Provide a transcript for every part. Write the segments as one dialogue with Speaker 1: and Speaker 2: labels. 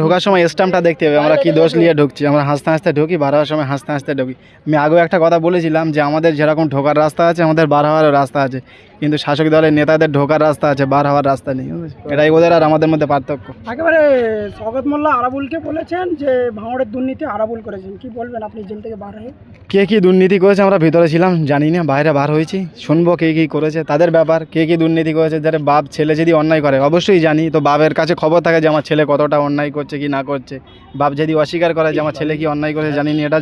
Speaker 1: ঢোকার সময় স্ট্যাম্পটা দেখতে হবে আমরা কি দোষ নিয়ে ঢুকছি? আমরা হাসতে হাসতে ঢুকি বার হওয়ার সময় হাসতে হাসতে ঢুকি। আমি আগেও একটা কথা বলেছিলাম যে আমাদের যেরকম ঢোকার রাস্তা আছে আমাদের বার হওয়ারও রাস্তা আছে। কিন্তু শাসক দলের নেতাদের ঢোকার রাস্তা আছে বার হওয়ার রাস্তা নেই এটাই ওদের আর আমাদের মধ্যে পার্থক্য।
Speaker 2: একেবারে স্বগত মোল্লা আরাবুলকে বলেছেন যে ভাঙড়ের দুর্নীতি আরাবুল করেছেন। কি বলবেন আপনি জেল থেকে বার হয়ে?
Speaker 1: কে কি দুর্নীতি করেছে আমরা ভিতরে ছিলাম জানি না বাইরে বার হয়েছি। শুনব কে কি করেছে তাদের ব্যাপার কে কি দুর্নীতি করেছে যারা বাপ ছেলে যদি অন্যায় করে অবশ্যই জানি তো বাপের কাছে খবর থাকে যে আমার ছেলে কতটা অন্যায় করছে কি না করছে। বাপ যদি অস্বীকার করে যে আমার ছেলে কি অন্যায় করেছে জানি না এটা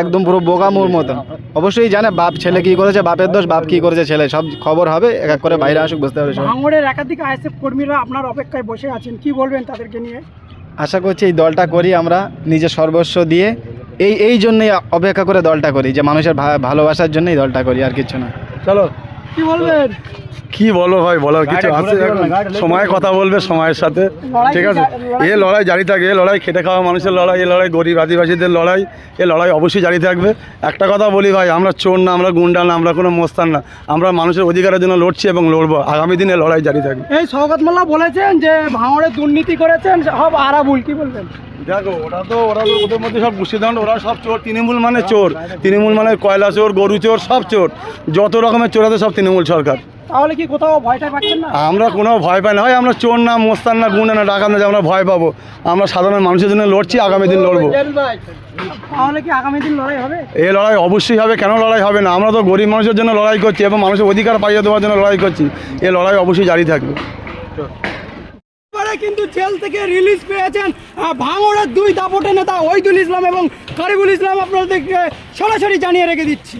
Speaker 1: একদম পুরো বোকামুর মতন অবশ্যই জানে বাপ ছেলে কি করেছে বাপের দোষ বাপ কি করেছে ছেলে সব খবর হবে এক এক করে বাইরে আসুক বুঝতে পারবে
Speaker 2: ভাঙড়ের একাধিক আইএসএফ কর্মীরা আপনার অপেক্ষায় বসে আছেন কি বলবেন তাদেরকে নিয়ে?
Speaker 1: আশা করছি এই দলটা করি আমরা নিজের সর্বস্ব দিয়ে এই এই জন্যই অপেক্ষা করে দলটা করি যে মানুষের ভালোবাসার জন্যই দলটা করি আর কিছু না।
Speaker 3: চলো
Speaker 2: কি বলবেন?
Speaker 3: কি বলো ভাই বলার কিছু আছে? সময় কথা বলবে সময়ের সাথে ঠিক আছে? এ লড়াই জারি থাকে এ লড়াই খেটে খাওয়া মানুষের লড়াই এ লড়াই গরিব আদিবাসীদের লড়াই এ লড়াই অবশ্যই জারি থাকবে। একটা কথা বলি ভাই আমরা চোর না আমরা গুন্ডা না আমরা কোনো মোস্তান না আমরা মানুষের অধিকারের জন্য লড়ছি এবং লড়বো। আগামী দিনে লড়াই জারি থাকবে।
Speaker 2: এই স্বগত মোল্লা বলেছেন যে ভাঙড়ে দুর্নীতি করেছেন সব আরাবুল কি বলবেন?
Speaker 3: দেখো ওরা তো ওরা তো ওদের মধ্যে সব মুর্শিদাবাদ ওরা সব চোর তৃণমূল মানে চোর। তৃণমূল মানে কয়লা চোর গরু চোর সব চোর। যত রকমের চোর আছে সব তৃণমূল সরকার।
Speaker 2: তাহলে কি কোথাও ভয়টা পাচ্ছেন না?
Speaker 3: আমরা কোনো ভয় পাই না। হয় আমরা চোর না মোস্তান না গুন্ডা না ডাকাত না যে আমরা ভয় পাবো। আমরা সাধারণ মানুষের জন্য লড়ছি আগামী দিন লড়বো।
Speaker 2: তাহলে কি আগামী দিন লড়াই হবে?
Speaker 3: এই লড়াই অবশ্যই হবে। কেন লড়াই হবে না? আমরা তো গরিব মানুষের জন্য লড়াই করছি এবং মানুষের অধিকার পাইয়ে দেওয়ার জন্য লড়াই করছি। এই লড়াই অবশ্যই জারি থাকবে।
Speaker 2: কিন্তু জেল থেকে রিলিজ পেয়েছেন ভাঙড়ের দুই দাপটে নেতা, ওইদুল ইসলাম এবং কারিবুল ইসলাম আপনাদেরকে সরাসরি জানিয়ে রেখে দিচ্ছি।